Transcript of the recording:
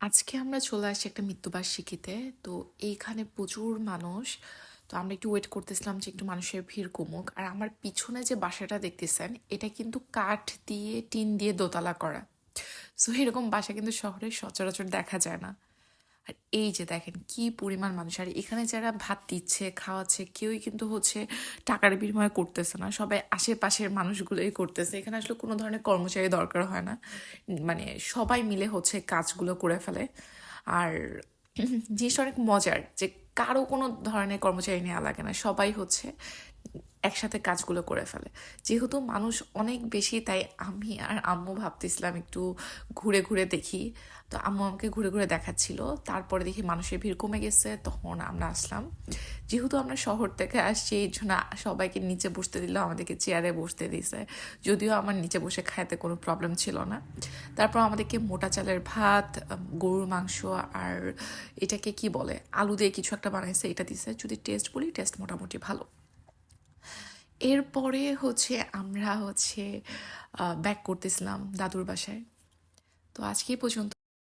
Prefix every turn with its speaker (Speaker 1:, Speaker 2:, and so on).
Speaker 1: আজকে আমরা চলে আসি একটা মৃত্যুবার্ষিকীতে। তো এইখানে প্রচুর মানুষ। তো আমরা একটু ওয়েট করতেছিলাম যে একটু মানুষের ভিড় কমুক। আর আমার পিছনে যে বাসাটা দেখতেছেন, এটা কিন্তু কাঠ দিয়ে, টিন দিয়ে দোতলা করা। সো এরকম বাসা কিন্তু শহরে সচরাচর দেখা যায় না। আর এই যে দেখেন কি পরিমাণ মানুষ। আর এখানে যারা ভাত দিচ্ছে, খাওয়াচ্ছে, কেউই কিন্তু হচ্ছে টাকার বিনিময়ে করতেছে না। সবাই আশেপাশের মানুষগুলোই করতেছে। এখানে আসলে কোনো ধরনের কর্মচারী দরকার হয় না। মানে সবাই মিলে হচ্ছে কাজগুলো করে ফেলে। আর জিনিসটা অনেক মজার যে কারও কোনো ধরনের কর্মচারী নেওয়া লাগে না। সবাই হচ্ছে একসাথে কাজগুলো করে ফেলে। যেহেতু মানুষ অনেক বেশি, তাই আমি আর আম্মু ভাবতেছিলাম একটু ঘুরে ঘুরে দেখি। তো আম্মু আমাকে ঘুরে ঘুরে দেখাচ্ছিল। তারপরে দেখি মানুষের ভিড় কমে গেছে, তখন আমরা আসলাম। যেহেতু আমরা শহর থেকে আসছি, এই জন্য সবাইকে নিচে বসতে দিল, আমাদেরকে চেয়ারে বসতে দিয়েছে। যদিও আমার নিচে বসে খাইতে কোনো প্রবলেম ছিল না। তারপর আমাদেরকে মোটা চালের ভাত গরুর মাংস আর এটাকে কি বলে, আলু দিয়ে কিছু একটা বানাইছে, এটা দিছে। যদি টেস্ট বলি টেস্ট মোটামুটি ভালো। এরপরে হচ্ছে আমরা হচ্ছে ব্যাক করতেছিলাম দাদুর বাসায়। তো আজকে পর্যন্ত।